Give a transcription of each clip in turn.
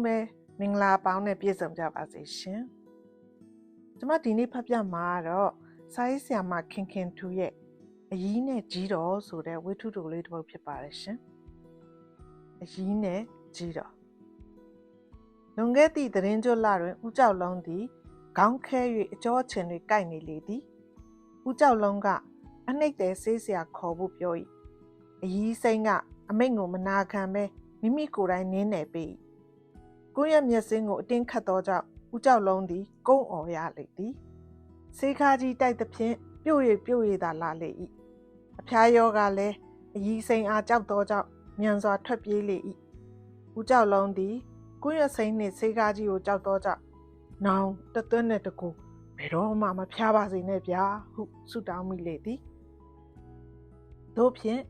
လုံးပဲမင်္ဂလာပေါင်းနဲ့ပြည့်စုံကြပါစေရှင်။ကျွန်မဒီနေ့ဖတ်ပြမှာကတော့စာရေးဆရာမခင်ခင်ထူရဲ့အကြီးနဲ့ကြီးတော်ဆိုတဲ့ဝိထုတူလေးတစ်ပုဒ်ဖြစ်ပါတယ်ရှင်။အကြီးနဲ့ကြီးတော်လွန်ခဲ့သည့်သတင်းကြွလတွင်ဦးကြောက်လုံးသည်ခေါင်းခဲ၍အကြောအချင်တွေကိုက်နေလေသည်။ဦးကြောက်လုံးကအနှိတ်တဲဆေးဆရာခေါ်ဖို့ပြော၏။အကြီးစိမ့်ကအမိတ်ကိုမနာခံပဲမိမိကိုယ်တိုင်နင်းနေပေ၏ ကိုယ့်ရဲ့မျက်စင်းကိုအတင်းခတ်သောကြောင့်ဦးကြောက်လုံးသည်ကုန်းအော်ရလေသည်ဆေးခါကြီးတိုက်သဖြင့်ပြုတ်ရပြုတ်ရသာလာလေ၏အဖျားယောကလည်းအยีစိန်အားကြောက်သောကြောင့်မြန်စွာထွက်ပြေးလေ၏ဦးကြောက်လုံးသည်ကိုယ့်ရဲ့စိန်နှင့်ဆေးခါကြီးကိုကြောက်သောကြောင့်နောင်တသွင်းနဲ့တကူဘယ်တော့မှမဖျားပါစေနဲ့ဗျာဟုဆုတောင်းမိလေသည်တို့ဖြင့်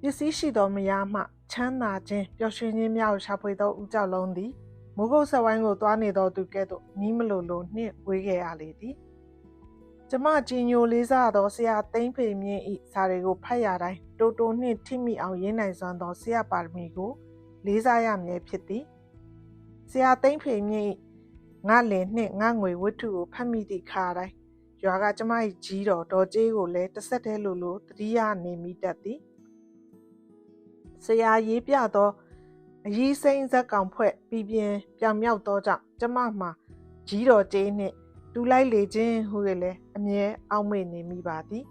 ပစ္စည်းရှိသောမယားမှ ချမ်းသာခြင်းပျော်ရွှင်ခြင်းများကိုရှာဖွေသောဦးကြောက်လုံးသည်မိုးကုတ်ဆက်ဝိုင်းကိုသွားနေသောသူကဲ့သို့နီးမလိုလိုနှင့်ဝေးခဲ့ရလေသည်ကျမကြည်ညိုလေးစားသောဆရာသိမ့်ဖေမြင့်ဤစာတွေကိုဖတ်ရတိုင်းတိုးတိုးနှင့်ထိမိအောင်ရင်းနိုင်စွမ်းသောဆရာပါရမီကိုလေးစားရမည်ဖြစ်သည်ဆရာသိမ့်ဖေမြင့်ငါလင်နှင့်ငါငွေဝတ္ထုကိုဖတ်မိသည့်ခါတိုင်းရွာကကျမ၏ကြီးတော်ဒေါ်ကျေးကိုလည်းတစ်ဆက်တည်းလိုလိုတတိယနေမိတတ်သည် ဆရာရေးပြသောအရေးစိမ့်ဇက်ကောင်ဖွဲ့ပြည်ပြင်းပြောင်မြောက်သောကြောင့်ကျမမှာကြီးတော်ကျေးနှင့်တူလိုက်လေခြင်းဟုလည်းအမြဲအောက်မေ့နေမိပါသည်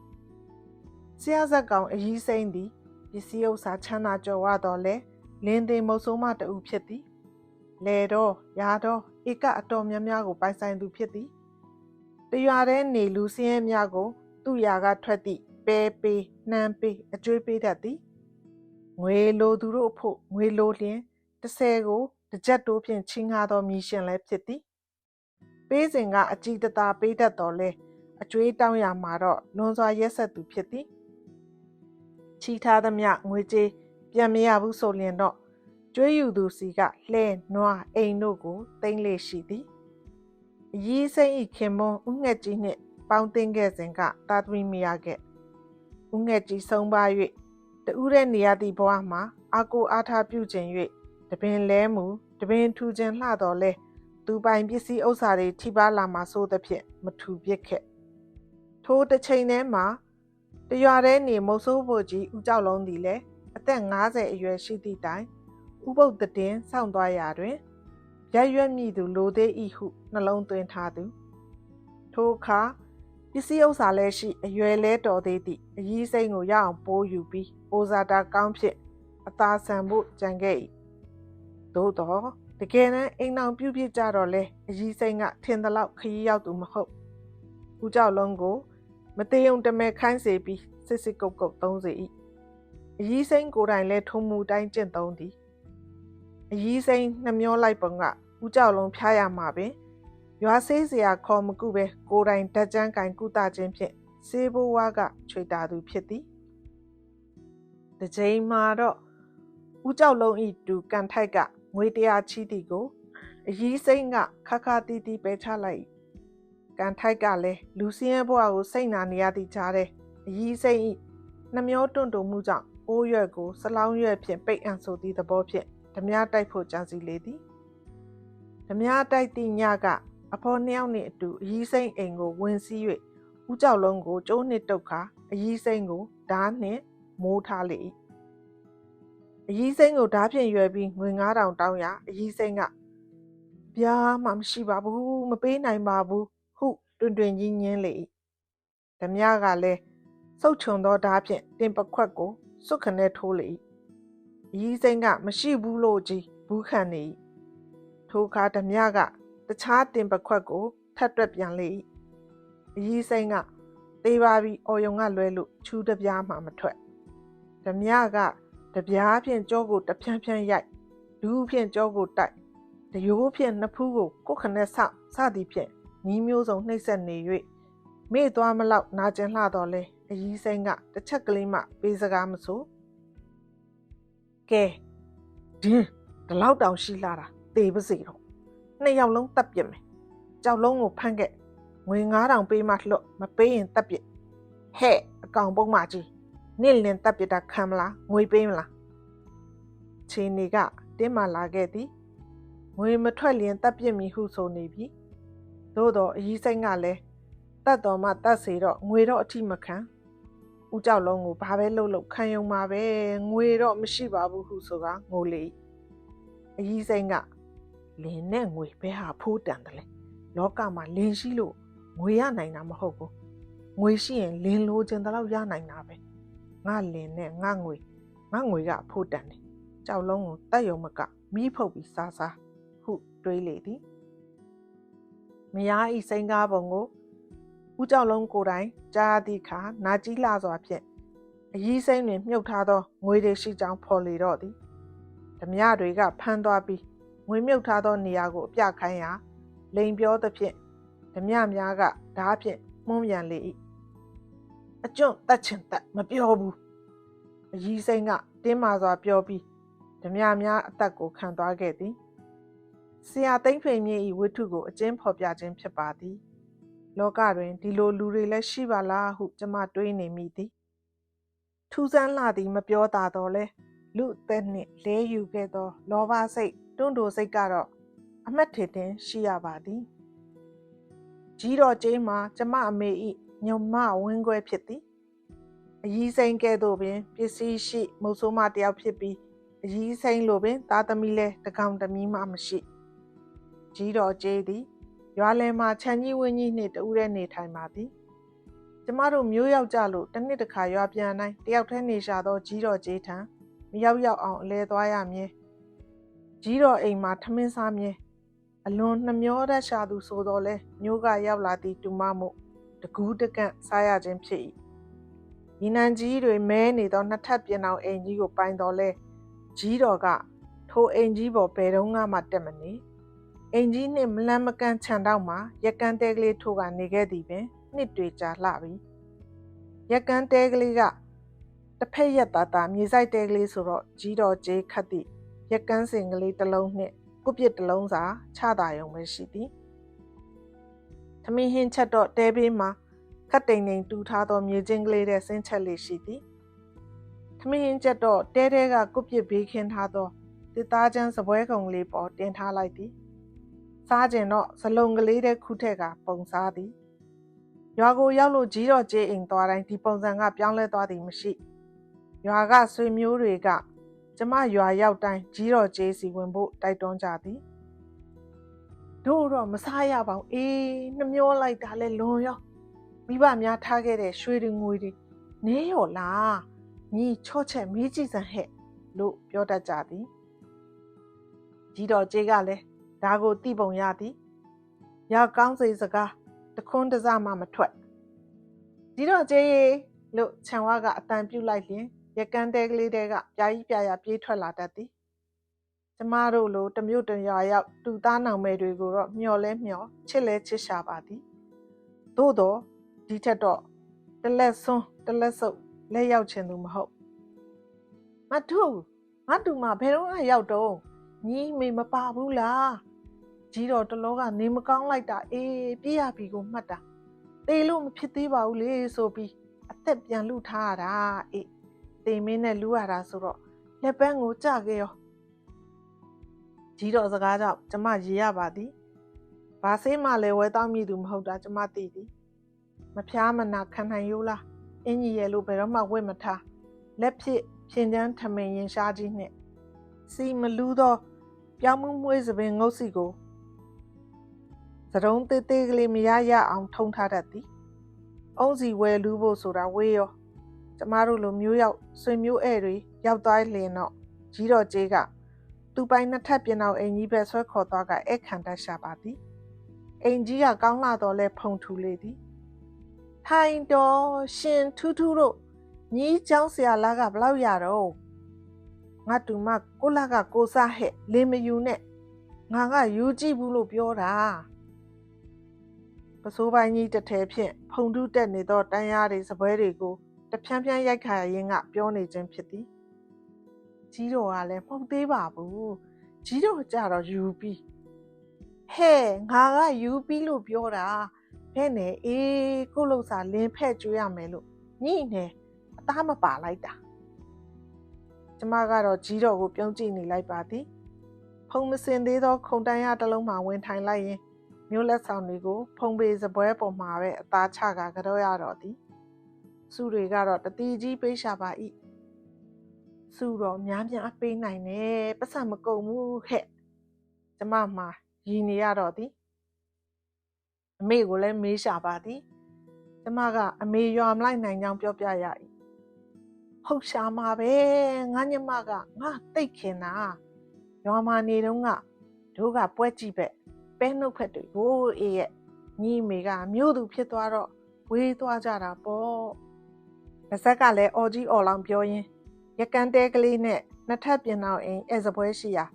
ဆရာဇက်ကောင်အရေးစိမ့်သည်ပစ္စည်းဥစ္စာချမ်းသာကြွယ်ဝတော်လဲလင်းသိမ်မုတ်ဆိုးမတူဖြစ်သည်လေတော့ရာတော့ဧကအတော်များများကိုပိုင်ဆိုင်သူဖြစ်သည်တရွာတဲ့နေလူစင်းရဲများကို သူ့ရာကထွက်သည့်ပဲပေးနှမ်းပေးအကျွေးပေးတတ်သည် ငွေလိုသူတို့အဖို့ငွေလိုလျင်30ကိုတစ်ကြက်တိုးဖြင့်ချင်းငါသောမြည်ရှင်လည်းဖြစ်သည်ပေးစဉ်ကအကြည်တသာပေးတတ်တော်လဲအကျွေးတောင်းရမှာတော့လွန်စွာရက်ဆက်သူဖြစ်သည်ချီထားသမျှငွေကြေးပြန်မရဘူးဆိုလျင်တော့ကျွေးယူသူစီကလှဲနွားအိမ်တို့ကိုတင်လေရှိသည်အရေးစိမ့်ဤခင်မွန်းဥငှက်ကြီးနှင့်ပေါင်းတင်ခဲ့စဉ်ကသာသမီမရခဲ့ဥငှက်ကြီးဆုံးပါ၍ တူးတဲ့နေရသည့်ဘဝမှာအာကိုအားထားပြုခြင်း၍တပင်လဲမှုတပင်ထူခြင်းလှတော်လဲသူပိုင်ပစ္စည်းဥစ္စာတွေထိပါလာမှာစိုးသဖြင့်မထူပစ်ခဲ့ထိုတစ်ချိန်တည်းမှာတရွာထဲနေမုတ်ဆိုးဖို့ကြီးဦးကြောက်လုံးသည်လည်းအသက်50အရွယ်ရှိသည့်တိုင်ဥပုပ်တည်စောင့်သွားရာတွင်ရရွက်မိသူလိုသေးဤဟုနှလုံးသွင်းထားသူထိုအခါ ပစ္စည်းဥစ္စာလည်းရှိအရွယ်လဲတော်သေးသည့်အကြီးစိမ့်ကိုရအောင်ပိုးယူပြီးအိုဇာတာကောင်းဖြင့်အသာဆန်ဖို့ကြံခဲ့၏သို့တော့တကယ်တမ်းအိမ်အောင်ပြုတ်ပြကြတော့လဲအကြီးစိမ့်ကထင်သလောက်ခရီးရောက်သူမဟုတ်ဦးကြောက်လုံးကို မသေးုံတမဲခိုင်းစေပြီးစစ်စစ်ကုတ်ကုတ်သုံးစေ၏အကြီးစိမ့်ကိုယ်တိုင်လဲထုံမူတိုင်းကျင့်သုံးသည်အကြီးစိမ့်နှမျောလိုက်ပုံကဦးကြောက်လုံးဖျားရမှာပင် ရွာဆေးစရာခေါ်မကုပဲကိုယ်တိုင်ဓာတ်ကြမ်းကင်ကုသခြင်းဖြင့်ဆေးဘိုးဝါကချွေတာသူဖြစ်သည်တကြိမ်မှာတော့ဦးကြောက်လုံးဤတူကန်ထိုက်ကငွေတရားချီးသည်ကိုအကြီးစိမ့်ကခါခါတီးတီးပဲချလိုက်ကန်ထိုက်ကလည်းလူစင်းရဲ့ဘဝကိုစိတ်နာနေရသည့်ကြားတဲ့အကြီးစိမ့်ဤနှမျောတွန့်တုံမှုကြောင့်အိုးရွက်ကိုစလောင်းရွက်ဖြင့်ပိတ်အံဆိုသည့်သဘောဖြင့်ဓမြတိုက်ဖို့ကြံစီလေသည်ဓမြတိုက်သည့်ညက အဖေါ်နှစ်ယောက်နှင့်အတူအကြီးစိမ့်အိမ်ကိုဝင်စီး၍ဦးကြောက်လုံးကိုကျိုးနှစ်တုတ်ခါအကြီးစိမ့်ကိုဓားနှင့်မိုးထားလေ၏အကြီးစိမ့်ကိုဓားဖြင့်ရွယ်ပြီးငွေ9000တောင်းရအကြီးစိမ့်ကဗျာမှမရှိပါဘူးမပေးနိုင်ပါဘူးဟုတွင်တွင်ကြီးညင်းလေ၏ဓမြကလည်းစုတ်ချုံသောဓားဖြင့်တင်ပခွက်ကိုစွတ်ခနဲ့ထိုးလေ၏အကြီးစိမ့်ကမရှိဘူးလို့ကြီးဘူးခံနေ၏ထိုအခါဓမြက တခြားတင်ပခွက်ကိုထပ်တွက်ပြန်လေ၏အကြီးစိမ့်ကသေးပါပြီအော်ယုံကလွဲလို့ချူးတပြားမှမထွက်ဓမြကတပြားဖြင့်ကြောကိုတဖြန်းဖြန်းရိုက်ဒူးဖြင့်ကြောကိုတိုက်တရိုးဖြင့်နှစ်ဖူးကိုကိုခနဲ့ဆောက်စသည်ဖြင့်နီးမျိုးစုံနှိပ်စက်နေ၍မေ့သွားမလောက်နာကျင်လှတော်လဲအကြီးစိမ့်ကတစ်ချက်ကလေးမှပေးစကားမဆိုကဲဒင်းဒီလောက်တောင်ရှိလာတာသေပါစေတော့ နှစ်ယောက်လုံးတပ်ပြစ်မယ်ကြောက်လုံးကိုဖမ်းခဲ့ငွေ9000ပေးမှလွတ်မပေးရင်တပ်ပြစ်ဟဲ့အကောင်ပုံးမကြီးနင့်လင်တပ်ပြစ်တာခံမလားငွေပေးမလားခြေနေကတင်းမာလာခဲ့သည်ငွေမထွက်လျင်တပ်ပြစ်မည်ဟုဆိုနေပြီသို့တော့အကြီးစိတ်ကလည်းတတ်တော်မှတတ်စေတော့ငွေတော့အထိမခံဦးကြောက်လုံးကိုဘာပဲလှုပ်လှုပ်ခံယုံမှာပဲငွေတော့မရှိပါဘူးဟုဆိုကငိုလေအကြီးစိတ်က လင်းနဲ့ငွေဘဲဟာဖိုးတန်တယ်လေလောကမှာလင်းရှိလို့ငွေရနိုင်တာမဟုတ်ဘူးငွေရှိရင်လင်းလိုချင်တဲ့လောက်ရနိုင်တာပဲငါလင်းနဲ့ငါငွေငါငွေကအဖို့တန်တယ်ကြောက်လုံးကိုတက်ယုံမကမီးဖုတ်ပြီးစားစားဟုတွေးလေသည်မယားဤစိန်ကားပုံကိုဦးကြောက်လုံးကိုယ်တိုင်ကြားသည့်အခါနာကြီးလာစွာဖြင့်အကြီးစိမ့်တွင်မြုပ်ထားသောငွေတွေရှိကြောင်းဖော်လေတော့သည်ဓမြတွေကဖမ်းသွားပြီး ငွေမြုပ်ထားသောနေရာကိုအပြခိုင်းရာလိန်ပြောသဖြင့်ဓမြများကဓားဖြင့်မှုန်းပြန်လေ၏အကျွန့်တက်ချင်တက်မပြောဘူးအကြီးစိမ့်ကတင်းမာစွာပြောပြီးဓမြများအသက်ကိုခံသွားခဲ့သည်ဆရာသိမ့်ဖိန်မြင့်ဤဝိထုကိုအကျဉ်းဖော်ပြခြင်းဖြစ်ပါသည် လောကတွင်ဒီလိုလူတွေလည်းရှိပါလားဟုကျမတွေးနေမိသည်ထူးဆန်းလာသည်မပြောတာတော့လဲလူသက်နှင့်လဲယူခဲ့သော လောဘစိတ် တွန့်တိုစိတ်ကတော့အမတ်ထေတင်ရှိရပါသည်ကြီးတော်ကျင်းမှာကျမအမေဤညုံမဝင်းခွဲဖြစ်သည်အကြီးစိန်ကဲ့သို့ပင်ပစ္စည်းရှိမုတ်ဆိုးမတယောက်ဖြစ်ပြီးအကြီးစိန်လိုပင်သားသမီးလဲတကောင်တမီးမှမရှိကြီးတော်ကျေးသည်ရွာလယ်မှာခြံကြီးဝင်းကြီးနှင့်တူးတဲ့နေထိုင်ပါသည်ကျမတို့မျိုးယောက်ကြလို့တစ်နှစ်တစ်ခါရွာပြန်တိုင်းတယောက်တည်းနေရှာသောကြီးတော်ကျေးထံမရောက်ရောက်အောင်အလဲသွားရမည် ကြီးတော်အိမ်မှာထမင်းစားမြဲအလွန်နှမျောတတ်ရှာသူဆိုတော့လဲမျိုးကရောက်လာသည့်တူမမှုတကူးတကန့်စားရခြင်းဖြစ်၏ညီနန်ကြီးတွေမဲနေသောနှစ်ထပ်ပြင်အောင်အိမ်ကြီးကိုပိုင်တော်လဲကြီးတော်ကထိုအိမ်ကြီးပေါ်ဘယ်တော့မှတက်မနေအိမ်ကြီးနှင့်မလန်းမကန့်ခြံတော့မှရကန်တဲကလေးထိုးကနေခဲ့သည်ပင်နှစ်တွေကြာလှပြီရကန်တဲကလေးကတစ်ဖက်ရက်သားသားမြေဆိုင်တဲကလေးဆိုတော့ကြီးတော်ကျေးခတ်သည့် ရကန်းစင်ကလေးတစ်လုံးနှင့်ကုပြစ်တစ်လုံးစာချတာရုံပဲရှိသည်သမီးဟင်းချက်တော့တဲဘေးမှာခတ်တိမ်တိမ်တူထားသောမြေချင်းကလေးတဲ့ဆင်းချက်လေးရှိသည်သမီးဟင်းချက်တော့တဲတဲကကုပြစ်ဘေးခင်းထားသောတစ်သားချမ်းစပွဲကုံလေးပေါ်တင်ထားလိုက်သည်စားကျင်တော့ဇလုံကလေးတဲ့ခုထက်ကပုံစားသည်ရွာကိုရောက်လို့ကြီးတော်ကျေးအိမ်သွားတိုင်းဒီပုံစံကပြောင်းလဲသွားသည်မရှိရွာကဆွေမျိုးတွေက ကျမရွာရောက်တိုင်းကြီးတော်ကျေးစီဝင်ဖို့တိုက်တွန်းကြသည်တို့တော့မစားရပါဘူးအေးနှမျောလိုက်တာလဲလွန်ရောမိဘများထားခဲ့တဲ့ရွှေတွေငွေတွေနေရောလားညီချော့ချက်မေးကြည့်စမ်းဟဲ့လို့ပြောတတ်ကြသည်ကြီးတော်ကျေးကလည်းဒါကိုသိပုံရသည်ရကောင်းစိစကားတခွန်းတစမှမထွက်ကြီးတော်ကျေးလို့ခြံဝါကအတန်ပြုတ်လိုက်လျင် ရကန်းတဲကလေးတဲကပြာကြီးပြာရပြေးထွက်လာတတ်သည်ကျမတို့လိုတမျိုးတရွာရောက်တူသားနောင်မယ်တွေကိုတော့မျော်လဲမျော်ချစ်လဲချစ်ရှာပါသည်သို့တော့ဒီထက်တော့တလက်ဆွန်းတလက်ဆုပ်လက်ရောက်ချင်သူမဟုတ်မထုငါတူမဘယ်တော့မှရောက်တော့ညီမေမပါဘူးလားကြီးတော်တလောကနေမကောင်းလိုက်တာအေးပြေးရပြီကိုမှတ်တာတေလို့မဖြစ်သေးပါဘူးလေဆိုပြီးအသက်ပြန်လူထားရတာအေး တေမင်းနဲ့လူရတာဆိုတော့လက်ပန်းကိုကြခဲ့ရောကြီးတော်စကားကြောင့်ကျမရေရပါသည်ဘာဆေးမှလည်းဝဲတောင်းမိသူမဟုတ်တာကျမသိသည်မဖျားမနာခံနိုင်ရိုးလားအင်းကြီးရဲ့လို့ဘယ်တော့မှဝတ်မထားလက်ဖြစ်ဖြင်းချမ်းထမင်ရင်ရှားကြီးနှင့်စီမလူးသောပြောင်းမှုမွေးစပင်ငုတ်စီကိုသတုံးသေးသေးကလေးမရရအောင်ထုံထားတတ်သည်အုံးစီဝယ်လူဖို့ဆိုတာဝေးရော ကျမတို့လိုမျိုးရောက်ဆွေမျိုးဧည့်တွေရောက်သွားလျင်တော့ကြီးတော်ကြီးကသူပိုင်နှစ်ထပ်ပြင်အောင်အင်ကြီးပဲဆွဲခေါ်သွားကဧခန္တရှာပါသည်အင်ကြီးကကောင်းလာတော့လဲဖုန်ထူလေသည်ထိုင်တော်ရှင်ထူးထူးတို့ညီးချောင်းဆရာလာကဘလောက်ရတော့ငါတူမကိုလာကကိုစားဟဲ့လေမယူနဲ့ငါကယူကြည့်ဘူးလို့ပြောတာပစိုးပိုင်းကြီးတထဲဖြင့်ဖုန်ထုတက်နေသောတန်ရာတွေစပွဲတွေကို တဖြန်းဖြန်းရိုက်ခါရင်းကပြောနေခြင်းဖြစ်သည်ကြီးတော်ကလည်းမဟုတ်သေးပါဘူးကြီးတော်ကြတော့ယူပြီးဟဲ့ငါကယူပြီးလို့ပြောတာဖဲ့နေအေးကိုလို့စာလင်းဖဲ့ကျွေးရမယ်လို့ညိနေအသားမပါလိုက်တာကျမကတော့ကြီးတော်ကိုပြုံးကြည့်နေလိုက်ပါသည်ဖဖုံမစင်သေးသောခုံတန်းရတစ်လုံးမှဝင်ထိုင်လိုက်ရင်မြို့လက်ဆောင်တွေကိုဖုံပေစပွဲပေါ်မှာပဲအသားချကကြောရတော့သည် စုတွေကတော့တတိကြီးပေးရှာပါ၏စုတော့များများပေးနိုင်တယ်ပတ်စံမကုန်ဘူးဟဲ့ကျမမှာရည်နေရတော့သည်အမေကိုလည်းမေးရှာပါသည်ကျမကအမေရွာမလိုက်နိုင်ကြောင်းပြောပြရ၏ဟုတ်ရှာမှာပဲငါညမကငါတိတ်ခင်တာရွာမှာနေတော့ကတို့ကပွဲကြည့်ပဲပဲနှုတ်ဖက်တွေကိုအေးရဲ့ညီမေကမြို့သူဖြစ်သွားတော့ဝေးသွားကြတာပေါ့ ဗဇက်ကလည်းအော်ကြီးအော်လောင်ပြောရင်းရကန်တဲကလေးနဲ့နှစ်ထပ်ပြင်အောင်အိမ်အဲစပွဲရှိရာ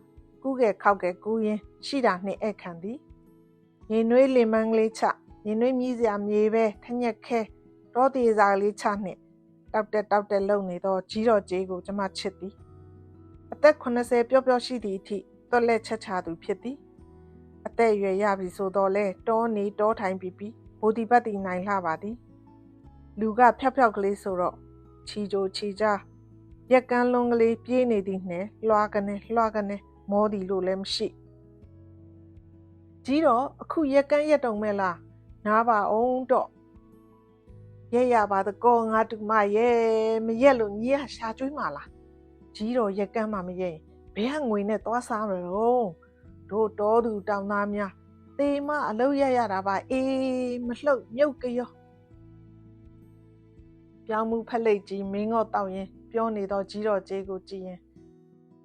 ကူးကဲခောက်ကဲကူးရင်ရှိတာနှင့်ဧခံသည်ရင်နွေးလင်မန်းကလေးချရင်နွေးမြည်စရာမြေပဲထညက်ခဲတောတေစာလေးချနှင့်တောက်တက်တောက်တက်လုံနေသောကြီးတော်ကြီးကိုကျမချစ်သည်အသက်80ပျော့ပျော့ရှိသည့်အထိတွက်လက်ချက်ချသူဖြစ်သည်အသက်အရွယ်ရပြီဆိုတော့လဲတောနေတောထိုင်ပြီးပြီးဘိုဒီပတ်တီနိုင်လှပါသည် လူကဖြောက်ဖြောက်ကလေးဆိုတော့ချီကြိုချီကြရက်ကန်းလုံးကလေးပြေးနေသည်နှင့်လွှားကနေလွှားကနေမောသည်လို့လည်းမရှိကြီးတော့အခုရက်ကန်းရက်တုံမဲ့လားနားပါအောင်တော့ရက်ရပါတကောငါတူမရဲ့မရက်လို့ညီရရှာကျွေးမှာလားကြီးတော့ရက်ကန်းမှမရက်ရင်ဘယ်ကငွေနဲ့သွားစားမလို့တို့တော်သူတောင်သားများတေမအလုတ်ရရတာပါအေးမလှုပ်မြုပ်ကြော ပြောင်းမှုဖက်လိတ်ကြီးမင်းငေါ့တောက်ရင်ပြောနေသောကြီးတော်ကျေးကိုကြည်ရင်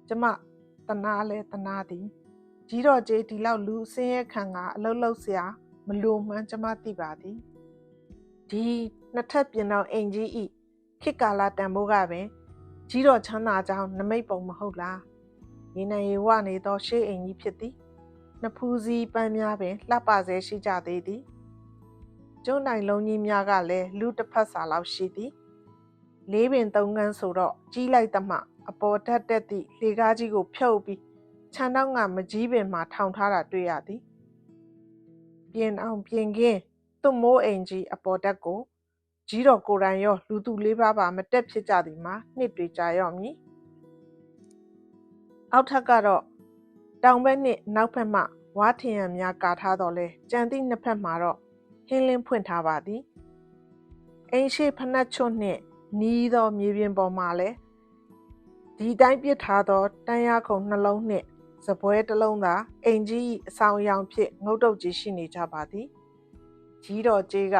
ကျမတနာလဲတနာသည်ကြီးတော်ကျေးဒီလောက်လူဆင်းရဲခံကအလုတ်လုတ်စရာမလိုမှန်းကျမသိပါသည်ဒီနှစ်ထပ်ပြင်တော်အိမ်ကြီးဤခေတ်ကာလတန်ဖိုးကပင်ကြီးတော်ချမ်းသာကြောင်းနမိတ်ပုံမဟုတ်လားရေနံရေဝနေသောရှေးအိမ်ကြီးဖြစ်သည်နဖူးစည်းပန်းများပင်လှပစေရှိကြသေးသည် ကျုံနိုင်လုံးကြီးများကလည်းလူတစ်ဖက်စာလောက်ရှိသည်လေးပင်သုံးကန်းဆိုတော့ကြီးလိုက်သမှအပေါ်ထက်တက်သည့်လေကားကြီးကိုဖြုတ်ပြီးခြံတော့ကမကြီးပင်မှာထောင်ထားတာတွေ့ရသည်ပြင်အောင်ပြင်ကင်းသူ့မိုးအိမ်ကြီးအပေါ်တက်ကိုကြီးတော်ကိုယ်တိုင်ရောလူသူလေးပါးပါမတက်ဖြစ်ကြသည်မှာနှစ်တွေကြာရော့မည်အောက်ထပ်ကတော့တောင်ဘက်နှင့်နောက်ဘက်မှဝါထင်ရံများကာထားတော်လဲကြံသည့်နှစ်ဖက်မှာတော့ ဟင်းလင်းဖွင့်ထားပါသည်အိမ်ရှိဖနက်ချွတ်နှင့်နီးသောမြေပြင်ပေါ်မှာလဲဒီတိုင်းပစ်ထားသောတန်းရခုံနှလုံးနှင့်စပွဲတစ်လုံးသာအိမ်ကြီးအဆောင်အယောင်ဖြင့်ငုတ်တုတ်ကြီးရှိနေကြပါသည်ကြီးတော်ကြီးက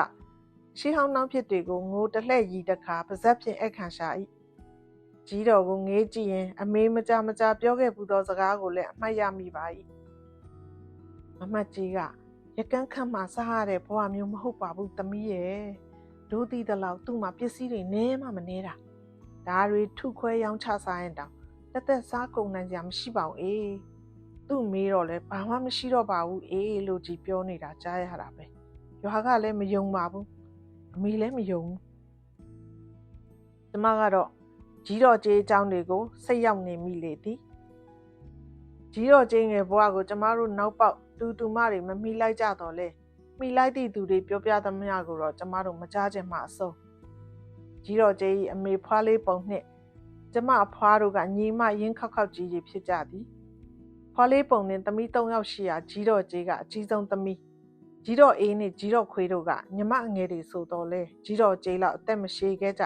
ရှေးဟောင်းနှောင်းဖြစ်တွေကိုငိုတလှဲ့ရီတခါပါဇက်ဖြင့်အခန့်ရှာ၏ကြီးတော်ကိုငေးကြည့်ရင် အမေမကြမကြပြောခဲ့ပူသောစကားကိုလည်းအမှတ်ရမိပါ၏မမတ်ကြီးက ရကန်းခန့်မှစားရတဲ့ဘဝမျိုးမဟုတ်ပါဘူးသမီးရဲ့ဒိုးသီးတလောက်သူ့မှာပစ္စည်းတွေနဲမှမနေတာဒါတွေထုခွဲရောင်းချစားရင်တောင်တက်တက်စားကုန်နိုင်ကြမရှိပါဘူးအေးသူ့မေးတော့လဲဘာမှမရှိတော့ပါဘူးအေးလို့ကြီးပြောနေတာကြားရတာပဲရွာကလည်းမယုံပါဘူးအမေလည်းမယုံဘူးကျမကတော့ကြီးတော်ကျေးအကြောင်းတွေကိုစိတ်ရောက်နေမိလေသည် ကြီးတော်ကျေးငယ်ဘဝကိုကျမတို့နောက်ပေါက်တူတူမတွေမမိလိုက်ကြတော့လဲမိလိုက်သည့်သူတွေပြောပြသမျှကိုတော့ကျမတို့မကြားချင်မှအဆုံးကြီးတော်ကျေးအမေဖွားလေးပုံနှင့်ကျမအဖွားတို့ကညီမရင်းခောက်ခောက်ကြီးကြီးဖြစ်ကြသည်ဖွားလေးပုံနှင့်သမီး၃ယောက်ရှိရာကြီးတော်ကျေးကအကြီးဆုံးသမီးကြီးတော်အေးနဲ့ကြီးတော်ခွေးတို့ကညီမငယ်တွေဆိုတော့လဲကြီးတော်ကျေးလောက်အသက်မရှိခဲ့ကြ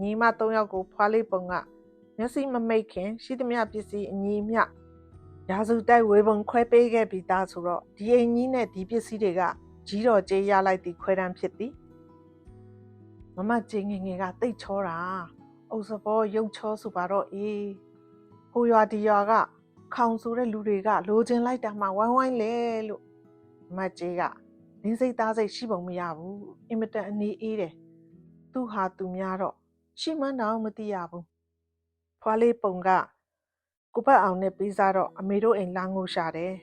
ညီမ၃ယောက်ကိုဖွားလေးပုံကမျက်စိမမိတ်ခင်ရှိသမျှပစ္စည်းအညီမျှ ရာစုတိုက်ဝေပုံခွဲပေးခဲ့ပြီးသားဆိုတော့ဒီအိမ်ကြီးနဲ့ဒီပစ္စည်းတွေကကြီးတော်ကျေးရလိုက်သည့်ခွဲတန်းဖြစ်သည်မမကျေငယ်ငယ်ကတိတ်ချောတာအုပ်စဘောရုပ်ချောဆိုပါတော့အေးဟိုရွာဒီရွာကခေါင်ဆိုတဲ့လူတွေကလိုချင်လိုက်တာမှဝိုင်းဝိုင်းလဲလို့မတ်ကျေးကလင်းစိတ်သားစိတ်ရှိပုံမရဘူးအင်မတန်အနေအေးတယ်သူဟာသူများတော့ရှိမှန်းတော့မသိရဘူးဖွာလေးပုံက ကိုပတ်အောင်နဲ့ပြီးစားတော့အမေတို့အိမ်လာငိုရှာတယ်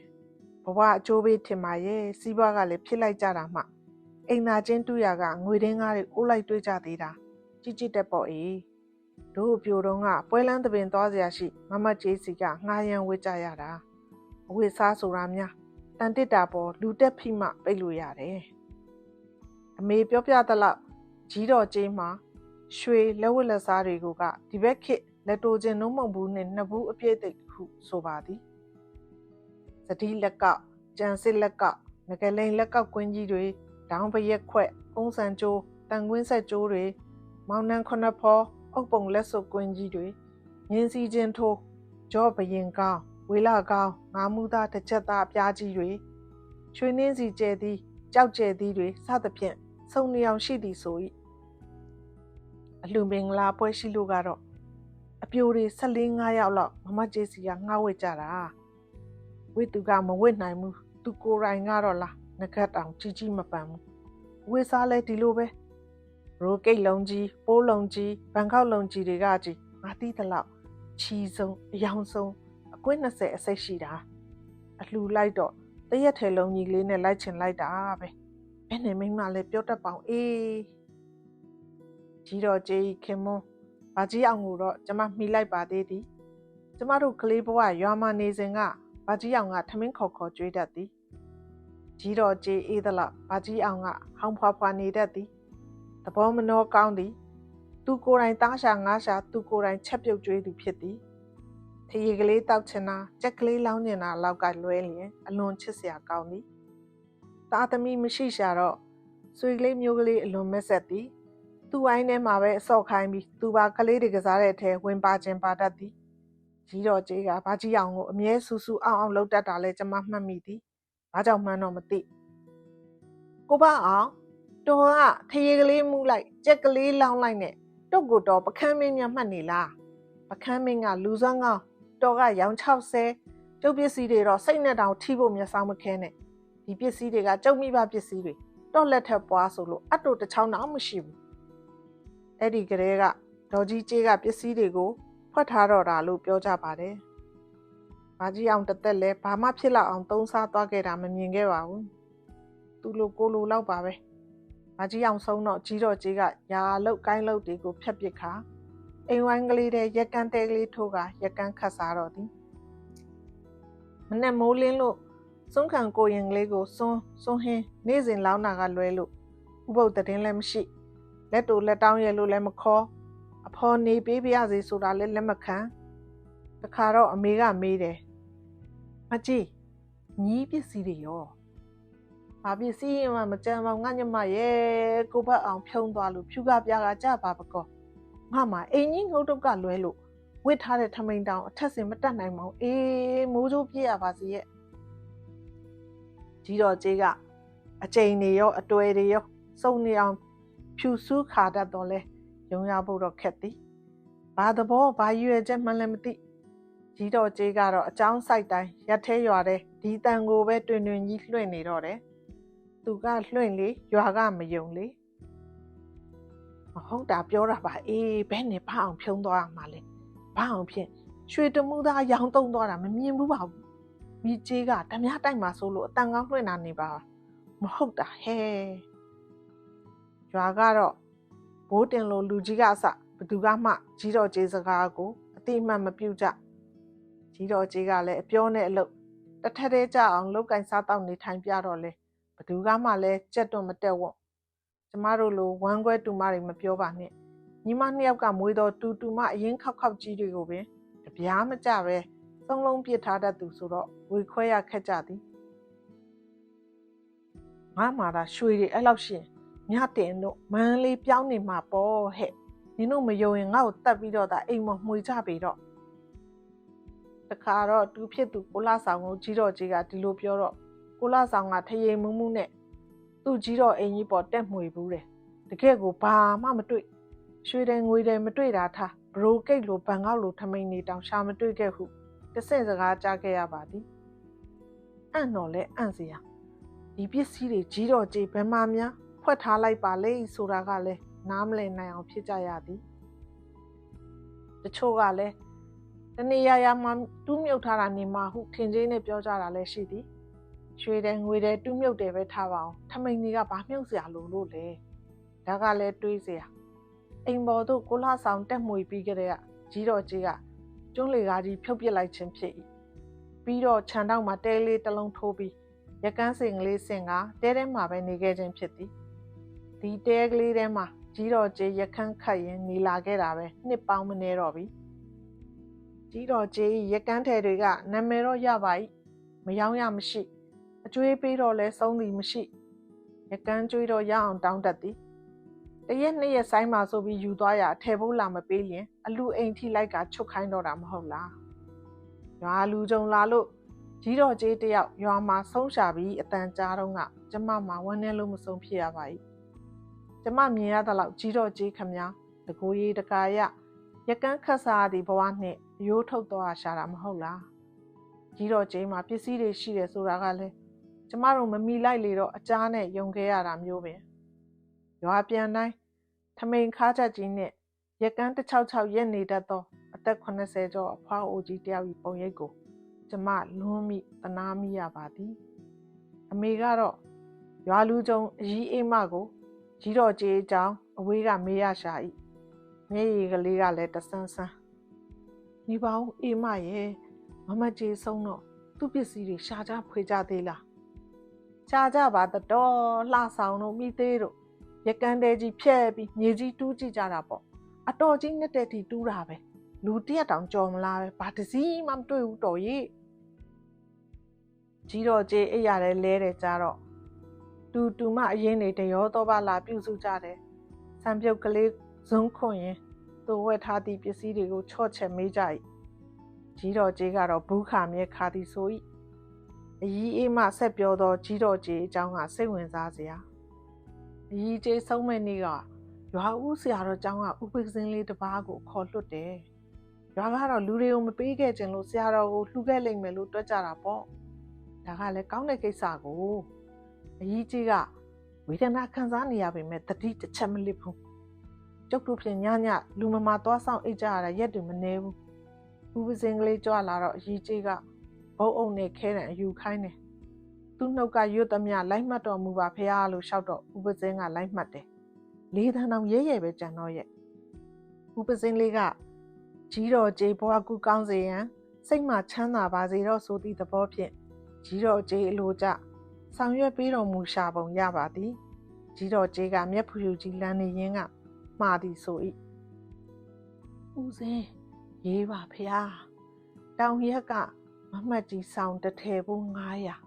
ဘဝအကျိုးပေးထင်ပါရဲ့စီးပွားကလည်းဖြစ်လိုက်ကြတာမှအိမ်သာချင်းတူရကငွေတင်းကားတွေအိုးလိုက်တွေးကြသေးတာကြည့်ကြည့်တက်ပေါ့အေးတို့အပြိုတော့ကပွဲလန်းသပင်သွားစရာရှိမမကျေးစီကငှားရန်ဝစ်ကြရတာအဝိစားဆိုတာများတန်တစ်တာပေါ်လူတက်ဖိမှပိတ်လို့ရတယ်အမေပြောပြသလောက်ကြီးတော်ကျေးမှာရွှေလက်ဝတ်လက်စားတွေကဒီဘက်ခေတ် လက်တိုချင်းနှုံးမုံဘူးနဲ့နှစ်ဘူးအပြည့်တိတ်ခုဆိုပါသည်စတိလက်ကောက်ကြံစစ်လက်ကောက်ငကလိန်လက်ကောက်ကွင်းကြီးတွေဒေါင်းပရက်ခွက်အုံးဆန်ကျိုးတန်ကွင်းဆက်ကျိုးတွေမောင်နှံခုနှစ်ဖောအုပ်ပုံလက်စုပ်ကွင်းကြီးတွေငင်းစီချင်းထိုးကြောဘရင်ကောင်းဝေလာကောင်းငါမှုသားတစ်ချက်သားအပြားကြီးတွေရွှေနှင်းစီကျဲသည်ကြောက်ကျဲသည်တွေစသဖြင့်စုံနေအောင်ရှိသည်ဆို၏အလှမင်္ဂလာပွဲရှိလို့ကတော့အ ပြိုတွေ14 5ယောက်လောက်မမကျေးစီကငှားဝစ်ကြတာဝစ်သူကမဝစ်နိုင်ဘူးသူကိုယ်တိုင်ကတော့လားငကတ်တောင်ကြီးကြီးမပန်ဘူးဝစ်စားလဲဒီလိုပဲရိုကိတ်လုံးကြီးပိုးလုံးကြီးဘန်ကောက်လုံးကြီးတွေကကြီးငါသိသလောက်ချီဆုံးအယောင်ဆုံးအကွင်း20အစိတ်ရှိတာအလှလိုက်တော့တရက်ထဲလုံးကြီးလေးနဲ့လိုက်ချင်လိုက်တာပဲဘယ်နဲ့မိမလဲပြောတတ်ပေါင်အေးကြီးတော့ကြေးခင်မွန်း ဘာကြီးအောင်ကိုတော့ကျမမှီလိုက်ပါသေးသည်ကျမတို့ကလေးဘဝရွာမနေစဉ်ကဘာကြီးအောင်ကထမင်းခေါ်ခေါ်ကြွေးတတ်သည်ကြီးတော်ကြေးအေးသလောက်ဘာကြီးအောင်ကဟောင်းဖွာဖွာနေတတ်သည်သဘောမနှောကောင်းသည်သူကိုယ်တိုင်သားရှာငါးရှာသူကိုယ်တိုင်ချက်ပြုတ်ကြွေးသူဖြစ်သည်ထရီကလေးတောက်ချင်တာကြက်ကလေးလောင်းနေတာလောက်ကလွဲလျင်အလွန်ချစ်စရာကောင်းသည်သားသမီးမရှိရှာတော့ဆွေကလေးမျိုးကလေးအလွန်မက်ဆက်သည် သူ့အိုင်းထဲမှာပဲအစော့ခိုင်းပြီးသူပါကလေးတွေကစားတဲ့အထဲဝင်ပါခြင်းပါတတ်သည်ကြီးတော်ကြီးကဘာကြီးအောင်ကိုအမြဲဆူဆူအောင်အောင်လှုပ်တတ်တာလဲကျွန်မမှတ်မိသည်ဘာကြောင့်မှန်းတော့မသိကိုပါအောင်တော်ကထရေကလေးမှုလိုက်ကြက်ကလေးလောင်းလိုက်နဲ့တုတ်ကိုတော့ပကန်းမင်းများမှတ်နေလားပကန်းမင်းကလူစွမ်းကောင်းတော်ကရောင်60ကျုပ်ပစ္စည်းတွေတော့စိတ်နဲ့တောင်ထိဖို့မျက်စောင်းမခဲနဲ့ဒီပစ္စည်းတွေကကျုပ်မိဘပစ္စည်းတွေတော့လက်ထက်ပွားဆိုလို့အတူတစ်ချောင်းတော့မရှိဘူး အဲ့ဒီကလေးကဒေါ်ကြီးကျေးကပစ္စည်းတွေကိုဖွက်ထားတော့တာလို့ပြောကြပါတယ်။ဘာကြီးအောင်တသက်လဲဘာမှဖြစ်လောက်အောင်သုံးစားသွားခဲ့တာမမြင်ခဲ့ပါဘူး။သူ့လိုကိုလိုလောက်ပါပဲ။ဘာကြီးအောင်ဆုံးတော့ကြီးတော့ကြီးကရာလုတ်ကိုင်းလုတ်တွေကိုဖျက်ပစ်ခါအိမ်ဝိုင်းကလေးတဲ့ရက်ကန်တဲကလေးထိုးကရက်ကန်ခတ်စားတော့သည်။မနဲ့မိုးလင်းလို့စွန်းခံကိုရင်ကလေးကိုစွန်းစွန်းဟင်းနေ့စဉ်လောင်းတာကလွဲလို့ဥပုပ်တည်င်းလည်းမရှိ လက်တူလက်တောင်းရဲလို့လည်းမခေါ်အဖော်နေပေးပြရစီဆိုတာလည်းလက်မခံတခါတော့အမေကမေးတယ်မကြီးညီးပစ္စည်းတွေရောဘာပစ္စည်းမှမကြမ်းပါငါညမရဲ့ကိုဘတ်အောင်ဖြုံးသွားလို့ဖြူကပြားကကြပါပကောငါမှအိမ်ကြီးငုတ်တုတ်ကလွဲလို့ဝစ်ထားတဲ့ထမိန်တောင်အထက်စင်မတက်နိုင်မောင်အေးမိုးချိုးပြည့်ရပါစီရဲ့ကြီးတော်ကြီးကအချိန်တွေရောအတွေ့တွေရောစုံနေအောင် ဖြူစူးခါတတ်တော့လဲရုံရဖို့တော့ခက်သည်ဘာသဘောဘာရွယ်ချက်မှလည်းမသိကြီးတော်ကြီးကတော့အကြောင်းစိုက်တိုင်းရက်သေးရွာတဲ့ဒီတန်ကိုပဲတွင်တွင်ကြီးလွှင့်နေတော့တယ်သူကလွှင့်လေရွာကမယုံလေမဟုတ်တာပြောတာပါအေးဘယ်နဲ့ဘာအောင်ဖြုံးသွားရမှာလဲဘာအောင်ဖြင့်ရွှေတမှုသားရောင်တုံသွားတာမမြင်ဘူးပါဘူးမိကြီးကဓမြတိုက်မှာဆိုလို့အတန်ကောင်းလွှင့်တာနေပါမဟုတ်တာဟဲ့ ရွာကတော့ဘိုးတင်လိုလူကြီးကအစဘသူကမှကြီးတော်ကြီးစကားကိုအတိအမှတ်မပြုကြကြီးတော်ကြီးကလည်းအပြောနဲ့အလုပ်တစ်ထက်တည်းကြအောင်လောက်ကင်စားတောက်နေထိုင်ပြတော့လေဘသူကမှလည်းကြက်တွန့်မတက်ဝွန့်ကျမတို့လိုဝမ်းခွဲတူမတွေမပြောပါနဲ့ညီမနှစ်ယောက်ကမွေးတော့တူတူမအရင်ခောက်ခောက်ကြီးတွေကိုပင်တပြားမကြပဲသုံးလုံးပစ်ထားတတ်သူဆိုတော့ဝေခွဲရခက်ကြသည်ငါမှသာရွှေတွေအဲ့လောက်ရှင် မြတင်တို့မန်းလေးပြောင်းနေမှာပေါ့ဟဲ့နင်တို့မယုံရင်ငါ့ကိုတတ်ပြီးတော့ဒါအိမ်မမှွေကြပြီတော့တခါတော့သူဖြစ်သူကိုလာဆောင်ကိုကြီးတော်ကြီးကဒီလိုပြောတော့ကိုလာဆောင်ကထရေမူးမူးနဲ့သူ့ကြီးတော်အိမ်ကြီးပေါ်တက်မှွေဘူးတယ်တကယ်ကိုဘာမှမတွေ့ရွှေတယ်ငွေတယ်မတွေ့တာထားဘရိုကိတ်လိုဘန်ကောက်လိုထမိန်နေတောင်ရှာမတွေ့ခဲ့ဟုတဆင့်စကားကြားခဲ့ရပါသည်အံ့တော်လဲအံ့စရာဒီပစ္စည်းတွေကြီးတော်ကြီးဘယ်မှများ ဖွက်ထားလိုက်ပါလေဆိုတာကလည်းနားမလည်နိုင်အောင်ဖြစ်ကြရသည်တချို့ကလည်းတနေရာရာမှာတူးမြုပ်ထားတာနေမှာဟုထင်ကြီးနဲ့ပြောကြတာလည်းရှိသည်ရွှေတယ်ငွေတယ်တူးမြုပ်တယ်ပဲထားပါအောင်ထမိန်တွေကဘာမြုပ်စရာလိုလို့လဲဒါကလည်းတွေးစရာအိမ်ပေါ်သို့ကိုလာဆောင်တက်မှွေပြီးကြတဲ့ကကြီးတော်ကြီးကကျွန်းလေကားကြီးဖြုတ်ပစ်လိုက်ခြင်းဖြစ်၏ပြီးတော့ခြံတောက်မှာတဲလေးတစ်လုံးထိုးပြီးရကန်းစင်ကလေးစင်ကတဲထဲမှာပဲနေခဲ့ခြင်းဖြစ်သည် ဒီတဲကလေးထဲမှာကြီးတော်ကျေးရခန်းခတ်ရင်နေလာခဲ့တာပဲနှစ်ပေါင်းမနေတော့ပြီကြီးတော်ကျေးရကန်းထဲတွေကနာမည်တော့ရပါ යි မယောင်းရမရှိအကျွေးပေးတော့လဲဆုံးသည်မရှိရကန်းကျွေးတော့ရအောင်တောင်းတတ်သည်တရက်နှစ်ရက်ဆိုင်မှာဆိုပြီးယူသွားရအထယ်ဖို့လာမပေးရင်အလူအိမ်ထိလိုက်ကချုပ်ခိုင်းတော့တာမဟုတ်လားရွာလူကြုံလာလို့ကြီးတော်ကြီးတယောက်ရွာမှာဆုံးရှာပြီးအတန်ကြားတော့ကကျမမှာဝမ်းနည်းလို့မဆုံးဖြစ်ရပါ၏ ကျမမြင်ရတဲ့လောက်ကြီးတော်ကြီးခမညာတကိုးရီတကာရရကန်းခတ်စားသည့်ဘဝနှင့်ရိုးထုတ်သွားရှာတာမဟုတ်လားကြီးတော်ကြီးမှာပစ္စည်းတွေရှိတယ်ဆိုတာကလည်းကျမတို့မမီလိုက်လေတော့အကြားနဲ့ယုံခဲ့ရတာမျိုးပဲရွာပြန်တိုင်းထမိန်ခါချက်ကြီးနဲ့ရကန်းတစ်ချောက်ချောက်ရက်နေတတ်သောအသက်80ကျော်အဖွားအိုကြီးတယောက်ဤပုံရိပ်ကိုကျမလွန်းမိတနာမိရပါသည် အမေကတော့ရွာလူကြုံအကြီးအိမ်မကို ကြီးတော်ကြီးအကြောင်းအဝေးကမေးရရှာ၏မျက်ရည်ကလေးကလည်းတဆန်းဆန်းနေပါဦးအိမ်မရဲ့မမကြီးဆုံးတော့သူ့ပစ္စည်းတွေရှာကြဖွေကြသေးလားရှာကြပါတော့လှဆောင်တို့မိသေးတို့ရကန်တဲကြီးဖြဲ့ပြီးမြေကြီးတူးကြည့်ကြတာပေါ့အတော်ကြီးနဲ့တဲ့တီတူးတာပဲလူတရက်တောင်ကြော်မလားပဲဘာတစည်းမှမတွေ့ဘူးတော်ကြီးကြီးတော်ကြီးအိပ်ရတယ်လဲတယ်ကြတော့ တူတူမအရင်နေတရောတော့ပါလာပြုစုကြတယ်ဆံပြုတ်ကလေးဇုံခွန်ရင်သူဝက်ထားသည့်ပစ္စည်းတွေကိုချော့ချက်မေးကြ၏ကြီးတော်ကြီးကတော့ဘူးခါမြဲခါသည်ဆို၏အကြီးအေးမှဆက်ပြောသောကြီးတော်ကြီးအကြောင်းကစိတ်ဝင်စားစရာအကြီးကြီးဆုံးမဲ့နေ့ကရွာဦးဆရာတော်ကျောင်းကဥပိ္ပစင်းလေးတစ်ပါးကိုခေါ်လွတ်တယ်ရွာကတော့လူတွေကိုမပေးခဲ့ခြင်းလို့ဆရာတော်ကိုလှူခဲ့လိမ့်မယ်လို့တွက်ကြတာပေါ့ဒါကလည်းကောင်းတဲ့ကိစ္စကို အကြီးကြီးကဝေဒနာခံစားနေရပေမဲ့တတိတစ်ချက်မလစ်ဘူးကျုပ်တို့ဖြင့်ညညလူမမာသွားဆောင်အိတ်ကြရတာရက်တွေမနေဘူးဥပစင်ကလေးကြွလာတော့အကြီးကြီးကဘုံအုံနဲ့ခဲတဲ့အယူခိုင်းတယ်သူ့နှုတ်ကရွတ်သမျှလိုက်မှတ်တော်မူပါဖះလို့ရှောက်တော့ဥပစင်ကလိုက်မှတ်တယ်လေးသန်းအောင်ရဲရဲပဲကြံတော့ရဲ့ဥပစင်လေးကကြီးတော်ကျေဘွားကူကောင်းစေရန်စိတ်မှချမ်းသာပါစေတော့ဆိုသည့်သဘောဖြင့်ကြီးတော်ကျေအလိုကြ ဆောင်ရွက်ပေးတော်မူရှာပုံရပါသည်ကြီးတော်ကျေကမျက်ဖူးယူကြီးလမ်းနေရင်းကမှားသည်ဆို၏ဦးစင်းရေးပါဖျားတောင်ရက်ကမမတ်ကြီးဆောင်တထဲဖို့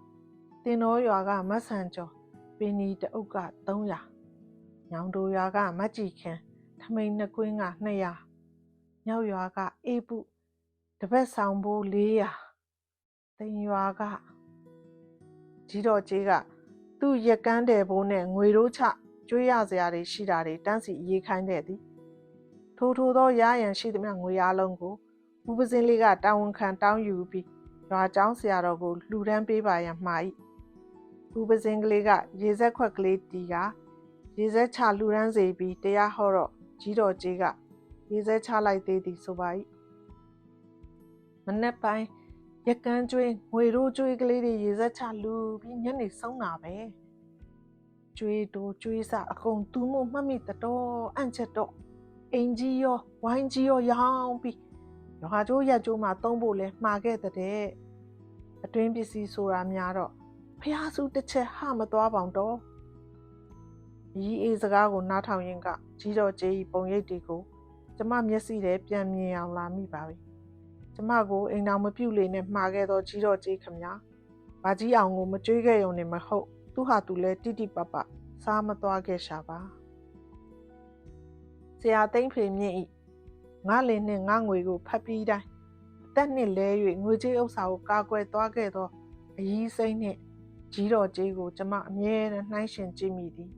900တင်တော်ရွာကမဆန်ကျော်ပင်နီတအုပ်က300ညောင်တိုရွာကမတ်ကြီးခင်ထမိန်နှစ်ကွင်းက200မြောက်ရွာကအေးပုတပတ်ဆောင်ဖို့400တင်ရွာက ကြီးတော်ကြီးကသူ့ရက်ကန်းတယ်ဘိုးနဲ့ငွေတို့ချကျွေးရစရာတွေရှိတာတွေတန်းစီရေးခိုင်းတဲ့သည်ထိုးထိုးသောရရန်ရှိသမျှငွေအားလုံးကိုဥပစင်းလေးကတာဝန်ခံတောင်းယူပြီးရွာကျောင်းဆရာတော်ကိုလှူဒန်းပေးပါရန်မှာ၏ဥပစင်းကလေးကရေစက်ခွက်ကလေးတီးကရေစက်ချလှူဒန်းစေပြီးတရားဟောတော့ကြီးတော်ကြီးကရေစက်ချလိုက်သေးသည်ဆိုပါ၏မနေ့ပိုင်း ရကန်းကျွေးငွေတို့ကျွေးကလေးတွေရေစက်ချလူပြီးညနေဆုံးတာပဲကျွေးတို့ကျွေးစအကုန်သူ့မို့မှတ်မိတတော်အန့်ချက်တော့အင်ကြီးရောဝိုင်းကြီးရောရောင်းပြီးရွာကျိုးရက်ကျိုးမှာသုံးဖို့လဲမှာခဲ့တဲ့အတွင်းပစ္စည်းဆိုတာများတော့ဖះစုတစ်ချက်ဟမသွားပေါင်တော့ရီးအေးစကားကိုနားထောင်ရင်ကကြီးတော်ကျေးပုံရိပ်တွေကိုကျမမျက်စိထဲပြန်မြင်အောင်လာမိပါပြီ ကျမကိုအိမ်တော်မပြုတ်လေနဲ့မှာခဲ့သောကြီးတော်ကြီးခမညာဘာကြီးအောင်ကိုမကြွေးခဲ့ရုံနဲ့မဟုတ်သူဟာသူလဲတိတိပပစားမသွားခဲ့ရှာပါဆရာသိမ့်ဖေမြင့်ဤငါလင်းနဲ့ငါငွေကိုဖတ်ပြီးတိုင်းအသက်နှစ်လဲ၍ငွေကြေးဥစ္စာကိုကာကွယ်သွားခဲ့သောအကြီးစိမ့်နှင့်ကြီးတော်ကြီးကိုကျမအမြဲတမ်းနှိုင်းရှင်ကြည့်မိသည်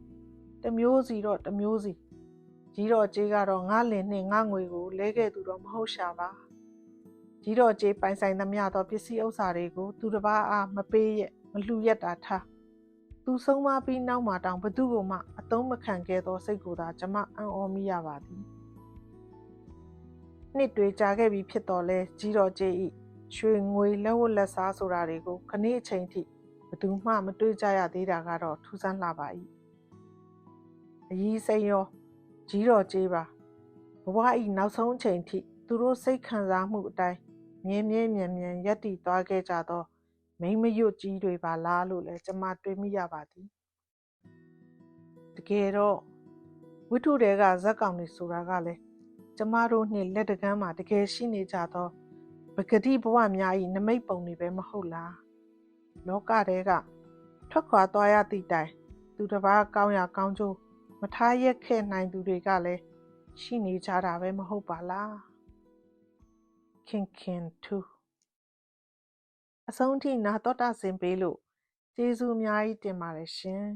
တမျိုးစီတော့တမျိုးစီကြီးတော်ကြီးကတော့ငါလင်းနှင့်ငါငွေကိုလဲခဲ့သူတော့မဟုတ်ရှာပါ ကြီးတော်ကြီးပိုင်ဆိုင်သမျှသောပစ္စည်းဥစ္စာတွေကို သူတစ်ပါးအားမပေးရမလှူရက်တာထားသူဆုံးမပြီးနောက်မှတောင်ဘသူ့ကိုမှအသုံးမခံခဲ့သောစိတ်ကိုသာကျမအံ့ဩမိရပါသည်နှစ်တွေကြာခဲ့ပြီဖြစ်တော်လဲကြီးတော်ကြီးဤရွှေငွေလက်ဝတ်လက်စားဆိုတာတွေကိုခဏအချိန်ထိဘသူမှမတွေးကြရသေးတာကတော့ထူးဆန်းလှပါ၏အကြီးစိန်ရောကြီးတော်ကြီးပါဘဝဤနောက်ဆုံးအချိန်ထိသူတို့စိတ်ခံစားမှုအတိုင်း မြဲမြဲမြံမြံရက်တည်သွားခဲ့ကြသောမိမရွတ်ကြီးတွေပါလားလို့လည်းကျွန်မတွေးမိရပါသည်တကယ်တော့ဝိထုတွေကဇက်ကောင်တွေဆိုတာကလည်းကျမတို့နှင့်လက်တကမ်းမှာတကယ်ရှိနေကြသောပဂတိဘဝများ၏နမိတ်ပုံတွေပဲမဟုတ်လားလောကတဲကထွက်ခွာသွားရသည့်တိုင်သူတစ်ပါးကောင်းရာကောင်းကျိုးမထားရက်ခဲ့နိုင်သူတွေကလည်းရှိနေကြတာပဲမဟုတ်ပါလား ခင်ခင်ထူအဆုံးထိနာတော်တာဆင်ပေးလို့ကျေးဇူးအများကြီးတင်ပါတယ်ရှင်